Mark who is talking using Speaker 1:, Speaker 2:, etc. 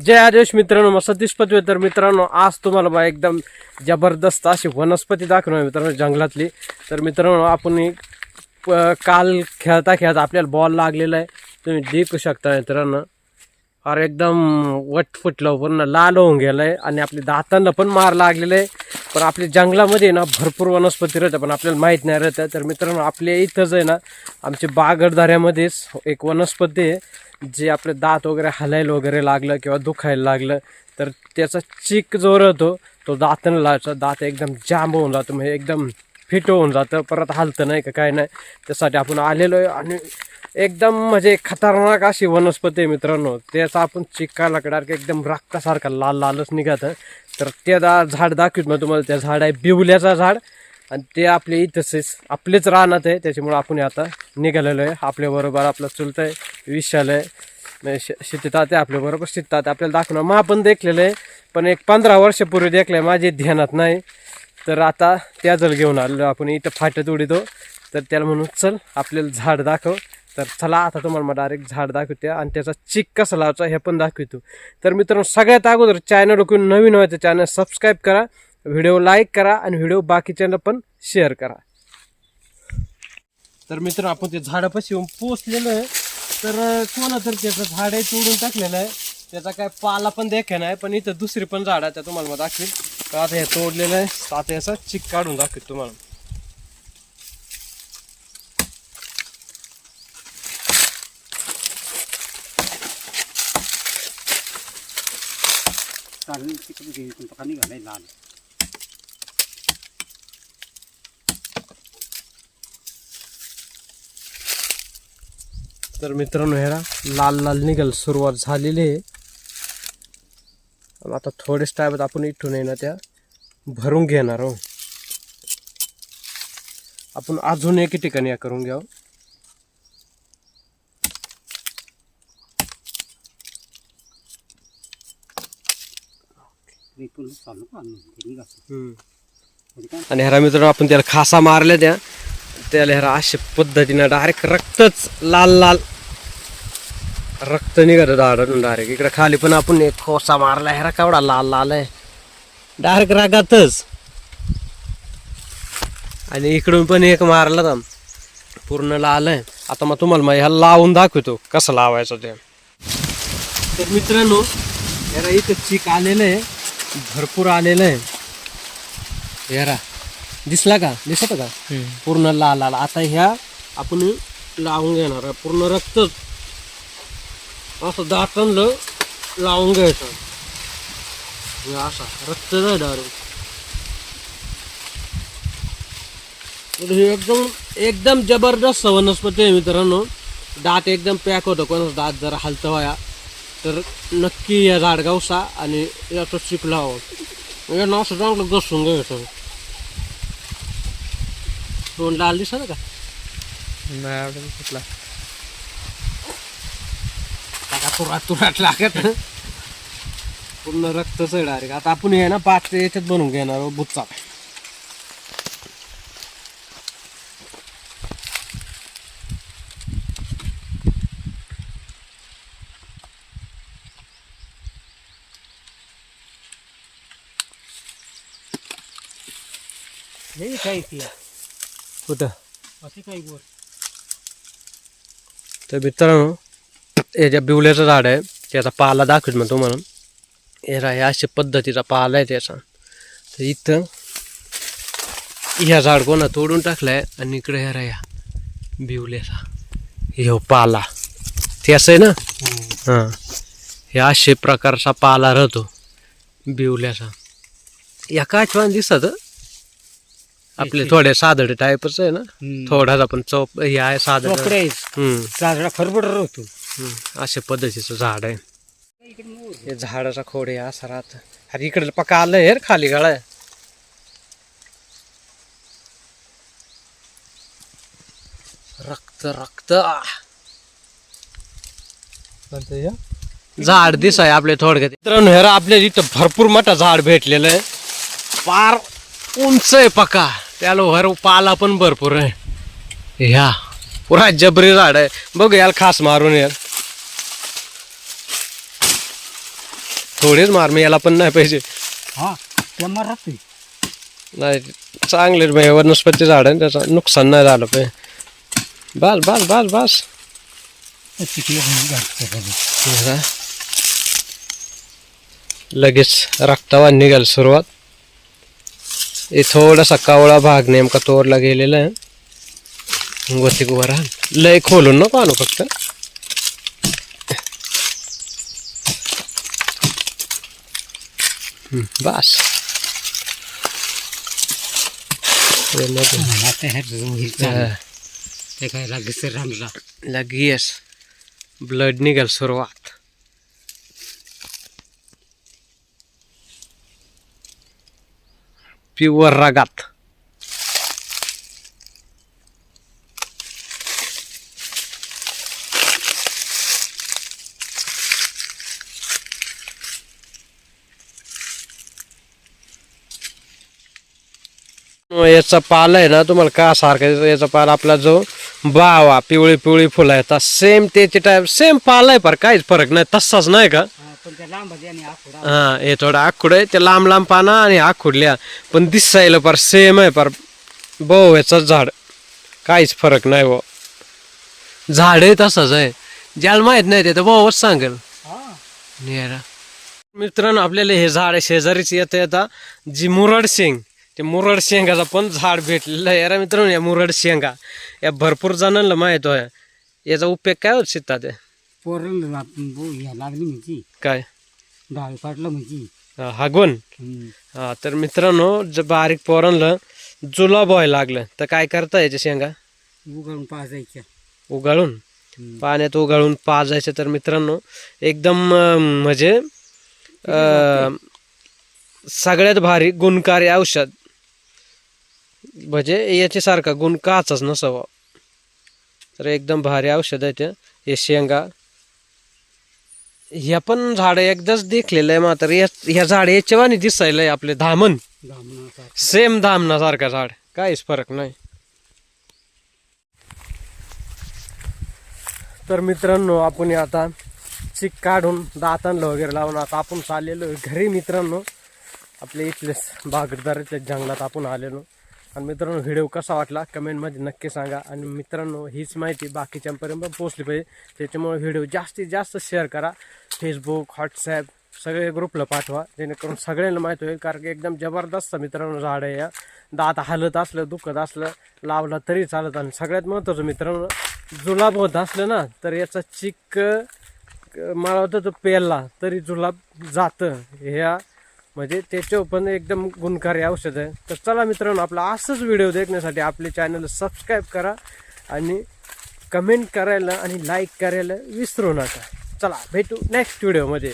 Speaker 1: जय आदेश मित्रांनो मग सतीश पदवे तर मित्रांनो आज तुम्हाला बा एकदम जबरदस्त अशी वनस्पती दाखवणार मित्रांनो जंगलातली. तर मित्रांनो आपण एक प- काल खेळता खेळता आपल्याला बॉल लागलेला आहे. तुम्ही देखू शकता मित्रांनो. अरे एकदम वट फुटलं पूर्ण लाल होऊन गेलंय आणि आपल्या दातांना पण मार लागलेलं आहे. पण आपल्या जंगलामध्ये ना भरपूर वनस्पती राहतात पण आपल्याला माहीत नाही राहतं. तर मित्रांनो आपल्या इथंच आहे ना आमच्या बागडधाऱ्यामध्येच एक वनस्पती आहे जे आपले दात वगैरे हलायला वगैरे लागलं किंवा दुखायला लागलं तर त्याचा चिक जो राहतो तो दातांना लावायचा. दात एकदम जाम होऊन जातो म्हणजे एकदम फिट होऊन जातं परत हालतं नाही का काय नाही त्यासाठी आपण आलेलो आहे. आणि एकदम म्हणजे खतरनाक अशी वनस्पती आहे मित्रांनो. त्याचा आपण चिक्का डायरेक्ट एकदम रक्तासारखा लाल लालच निघातं. तर ते दा झाड दाखवित मग तुम्हाला. त्या झाड आहे बिवल्याचं झाड. आणि ते आपले इथंच आपलेच राहणार आहे. त्याच्यामुळे आपण आता निघालेलो आहे. आपल्याबरोबर आपलं चुलत आहे. विशाल आहे म्हणजे ते आपल्याबरोबर शेतात आपल्याला दाखवणार मग आपण देखलेलं आहे. पण एक पंधरा वर्षापूर्वी देखलं आहे माझे ध्यानात नाही. तर आता त्या जर घेऊन आलेलो आपण इथं फाटत उडीतो. तर त्याला म्हणून चल आपल्याला झाड दाखव. तर चला आता तुम्हाला मग डायरेक्ट झाड दाखवते आणि त्याचा चिक कसा लावायचा हे पण दाखवतो. तर मित्रांनो सगळ्यात अगोदर चॅनल कोणी नवीन व्हायचं चॅनल सबस्क्राईब करा व्हिडिओ लाईक करा आणि व्हिडिओ बाकीच्यांना पण शेअर करा. तर मित्र आपण ते झाडापाशी येऊन पोचलेलं आहे. तर कोणा तर त्याचं झाड आहे तोडून टाकलेलं आहे. त्याचा काय पाला पण देखा नाही पण इथं दुसरी पण झाड आहे त्या तुम्हाला मग दाखवेल तर आता हे तोडलेलं आहे. आता याचा चिक काढून दाखवेल तुम्हाला.
Speaker 2: चालेल तिकडे निघालाय लाल
Speaker 1: तर मित्रांनो ह्याला लाल लाल निघाल सुरुवात झालेली आहे. आता थोडेच टायमात आपण इथून आहे ना त्या भरून घेणार आहोत. आपण अजून एके ठिकाणी या करून घ्यावं
Speaker 2: इथून चालू का ते निघालं म्हणजे काय
Speaker 1: आणि ह्याला मित्रांनो आपण त्याला खासा मारल्या त्या. त्याला ह्याला अशा पद्धतीनं डायरेक्ट रक्तच लाल लाल रक्त निघत झाडून डायरेक्ट इकडे खाली पण आपण एक खोसा मारला ह्याला केवढा लाल लाल आहे. डायरेक्ट रागातच. आणि इकडून पण एक मारला तर पूर्ण लाल आहे. आता मग तुम्हाला मग ह्याला लावून दाखवतो कसं लावायचं ते. तर मित्रांनो ह्याला इथं चीक आलेलं आहे. भरपूर आलेलं आहे. हेरा दिसला का? दिसत का? पूर्ण लाल लाल. आता ह्या आपण लावून घेणार. पूर्ण रक्त असं दाटणलं लावून घ्यायचं. असा रक्त जाय डायरेक्ट हे एकदम एकदम जबरदस्त वनस्पती आहे मित्रांनो. दात एकदम पॅक होतं. कोणाचं दात जरा हलतं व्हाया. तर नक्की या झाड गावसा आणि याचं चिक लावा या असं चांगलं घसून घ्यायचं तोंड लाल दिसत का? टाका तुरात तुरात लागत. पूर्ण आहे डायरेक्ट आता आपण हे ना पाच याच्यात बनवून घेणार बुच्चा.
Speaker 2: हे
Speaker 1: कुठं?
Speaker 2: असे काही वर
Speaker 1: तर मित्रांनो याच्या बिवल्याचं झाड आहे त्याचा पाला दाखवत मग तुम्हाला हे रा- ह्या अशा पद्धतीचा पाला आहे त्याचा. तर इथं ह्या झाड कोणा तोडून टाकलाय आणि इकडे ह्या ह्या बिवल्याचा. ह्यो पाला. त्याच आहे ना? हां. हे. अशा प्रकारचा पाला राहतो बिवल्याचा. या काय छान दिसत. आपले थोडे साधडे टाईपच आहे ना? थोडाच आपण चौप हे आहे साधड.
Speaker 2: चादरा खरबड राहतो.
Speaker 1: अशा पद्धतीचं झाड आहे. हे झाडाचा खोड आहे असा राहत. अरे इकडे पका आलंय हेर खाली गाळा रक्त रक्त. झाड दिस आहे आपले थोडक्यात. मित्रांनो हेर आपल्या इथं भरपूर मोठं झाड भेटलेलं आहे. पार उंच आहे पका. त्याला भर पाला पण भरपूर आहे. ह्या पुरा जबरी झाड आहे. बघू याला खास मारून यार थोडेच मार मी याला पण नाही पाहिजे.
Speaker 2: हा त्या
Speaker 1: नाही. चांगले बाई वनस्पती झाड आहे त्याचं नुकसान नाही झालं पाहिजे बस बस बस बस. लगेच रक्तावा निघाल सुरुवात. हे थोडासा कावळा भाग नेमका तोडला गेलेला आहे. वरती वर आण. लय खोलून नको आणू फक्त. बस. लगेच. ब्लड निघाल सुरुवात. प्युअर रागात. याचा पाला आहे ना तुम्हाला का सारखा याचा पाला आपला जो बावा पिवळी पिवळी फुलं येतात सेम त्याचे टाईप सेम पाला आहे पर काहीच फरक नाही तसाच नाही का? हा हे थोडं आखुड आहे. ते लांब लांब पाना आणि आखुडल्या पण दिसायला पर सेम आहे पर बहु याचं झाड. काहीच फरक नाही भाऊ. झाड आहे तसंच आहे. ज्याला माहीत नाही ते तर भाऊच सांगेल.
Speaker 2: हा.
Speaker 1: नेरा मित्रांनो आपल्याला हे झाड शेजारीच येता येता जी मुरड शेंग. ते मुरड शेंगाचा पण झाड भेटलेलं आहे. यारा मित्रांनो या मुरड शेंगा. या भरपूर जणांना माहीत आहे. याचा उपयोग काय होत शिकतात
Speaker 2: या लागली म्हणजे.
Speaker 1: काय?
Speaker 2: डाळ काढलं म्हणजे.
Speaker 1: हा तर मित्रांनो जर बारीक पोरांना जुलाब व्हायला लागलं. तर काय करता याच्या शेंगा?
Speaker 2: उघडून पाजायच्या.
Speaker 1: उगाळून. पाण्यात उगाळून पाजायचे. तर मित्रांनो एकदम म्हणजे सगळ्यात भारी गुणकारी औषध. म्हणजे याच्यासारखा गुण काचाच नसावा. तर एकदम भारी औषध आहे ते. हे शेंगा ह्या पण झाड एकदाच देखलेलं आहे मात्र या ह्या झाड याच्यावानी दिसायला आहे आपले धामण.
Speaker 2: दामनाचा
Speaker 1: सेम धामणासारखं झाड. काहीच फरक नाही. तर मित्रांनो आपण आता चिक काढून दातांना वगैरे लावून. आता आपण चाललेलो घरी मित्रांनो. आपल्या इथलेच बागरदारीतल्या जंगलात आपण आलेलो. आणि मित्रांनो व्हिडिओ कसा वाटला कमेंटमध्ये नक्की सांगा. आणि मित्रांनो हीच माहिती बाकीच्यांपर्यंत पोचली पाहिजे. त्याच्यामुळे व्हिडिओ जास्तीत जास्त शेअर करा. फेसबुक व्हॉट्सॲप सगळे ग्रुपला पाठवा. जेणेकरून सगळ्यांना माहीत होईल कारण की एकदम जबरदस्त मित्रांनो झाड आहे या. दात हलत असलं दुखत असलं लावलं तरी चालत. आणि सगळ्यात महत्त्वाचं मित्रांनो जुलाब होत असलं ना तर याचा चिक मला होतं तो पेरला तरी जुलाब जातं. ह्या म्हणजे त्याच्यावर पण एकदम गुणकारी औषध आहे. तर चला मित्रांनो आपला असंच व्हिडिओ देखण्यासाठी आपले चॅनल सबस्क्राईब करा आणि कमेंट करायला आणि लाईक करायला विसरू नका. चला भेटू नेक्स्ट व्हिडिओमध्ये